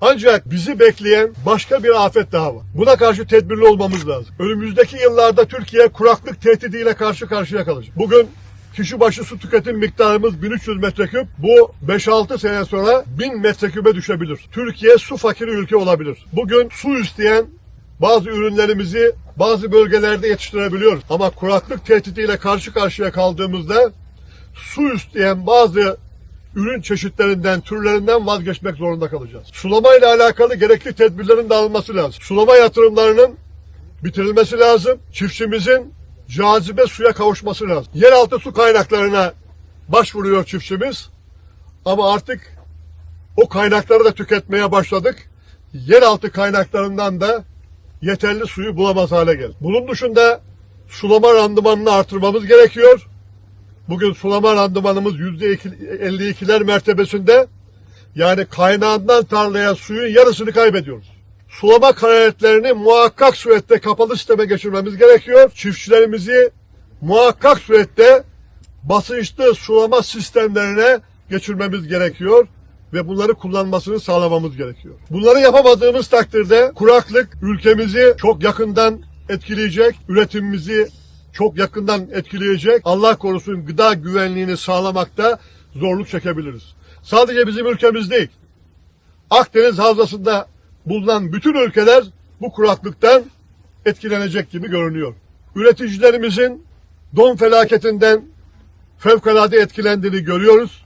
Ancak bizi bekleyen başka bir afet daha var. Buna karşı tedbirli olmamız lazım. Önümüzdeki yıllarda Türkiye kuraklık tehdidiyle karşı karşıya kalacak. Bugün kişi başı su tüketim miktarımız 1300 metreküp. Bu 5-6 sene sonra 1000 metrekübe düşebilir. Türkiye su fakiri ülke olabilir. Bugün su isteyen bazı ürünlerimizi bazı bölgelerde yetiştirebiliyoruz. Ama kuraklık tehdidiyle karşı karşıya kaldığımızda su isteyen bazı ürün çeşitlerinden, türlerinden vazgeçmek zorunda kalacağız. Sulama ile alakalı gerekli tedbirlerin de alınması lazım. Sulama yatırımlarının bitirilmesi lazım. Çiftçimizin cazibe suya kavuşması lazım. Yeraltı su kaynaklarına başvuruyor çiftçimiz. Ama artık o kaynakları da tüketmeye başladık. Yeraltı kaynaklarından da yeterli suyu bulamaz hale geldi. Bunun dışında sulama randımanını artırmamız gerekiyor. Bugün sulama randımanımız %52'ler mertebesinde. Yani kaynağından tarlaya suyun yarısını kaybediyoruz. Sulama kanaletlerini muhakkak surette kapalı sisteme geçirmemiz gerekiyor. Çiftçilerimizi muhakkak surette basınçlı sulama sistemlerine geçirmemiz gerekiyor ve bunları kullanmasını sağlamamız gerekiyor. Bunları yapamadığımız takdirde kuraklık ülkemizi çok yakından etkileyecek, üretimimizi çok yakından etkileyecek. Allah korusun gıda güvenliğini sağlamakta zorluk çekebiliriz. Sadece bizim ülkemiz değil. Akdeniz havzasında bulunan bütün ülkeler bu kuraklıktan etkilenecek gibi görünüyor. Üreticilerimizin don felaketinden fevkalade etkilendiğini görüyoruz.